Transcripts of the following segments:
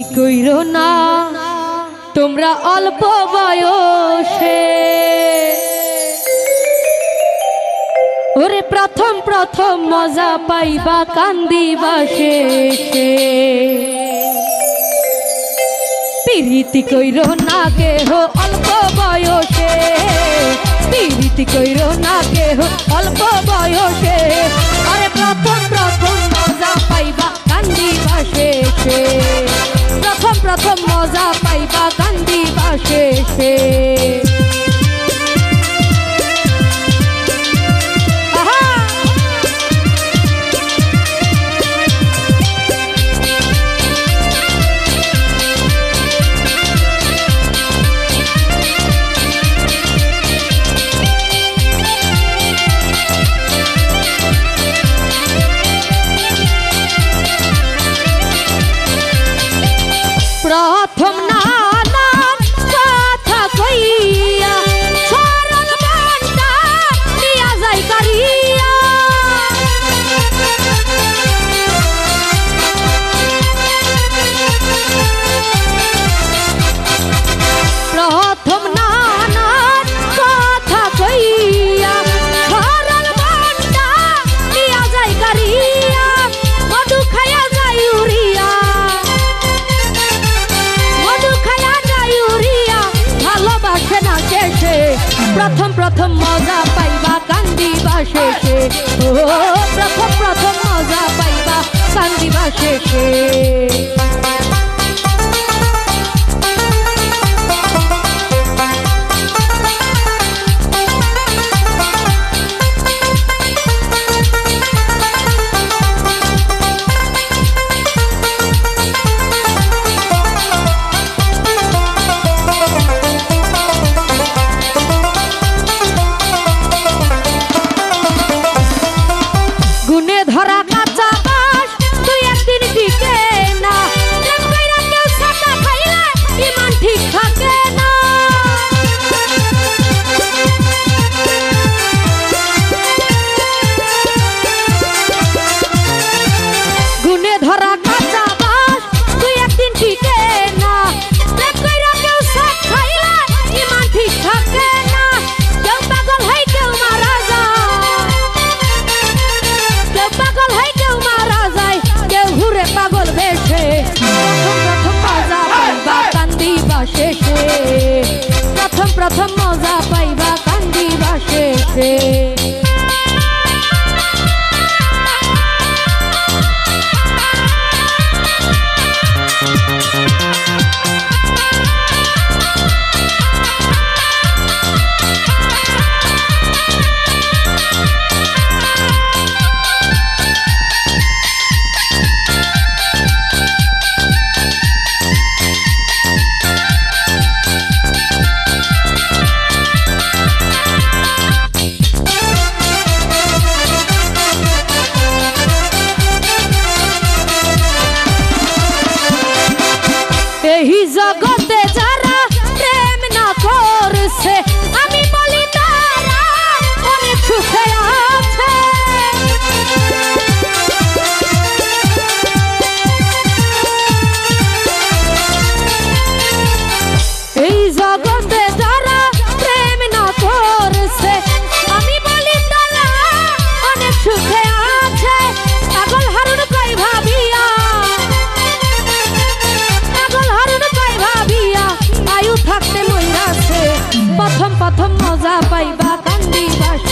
কইর না, তোমরা অল্প বয়সে। ওরে প্রথম প্রথম মজা পাইবা কান্দি শেষে পিরিতি কইর না কেহ অল্প বয়সে। পিরিতি কইর না কেহ অল্প বয়সে। আরে প্রথম প্রথম মজা পাইবা কান্দি শেষে রকম মজা পাইবা কান্দিবা শেষে પ્રથમ ও প্রথম প্রথম মজা পাইবা চান্দিবা শেষে প্রথম মজা পাইবা কান্দিবা শেষে।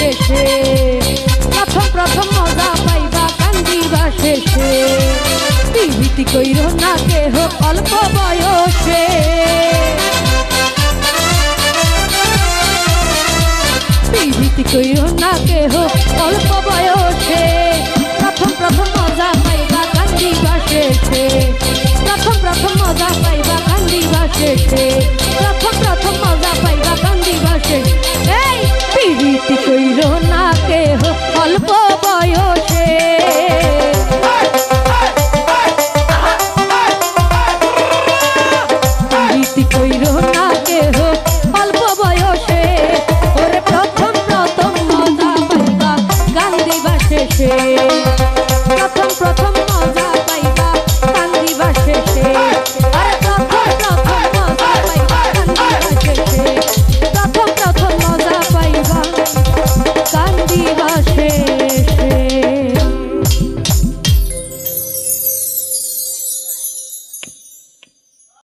শেষে। প্রথম প্রথম মজা পাইবা কান্দিবা শেষে। বিভীতি কইর না কেহ অল্প বয়সে। y coiro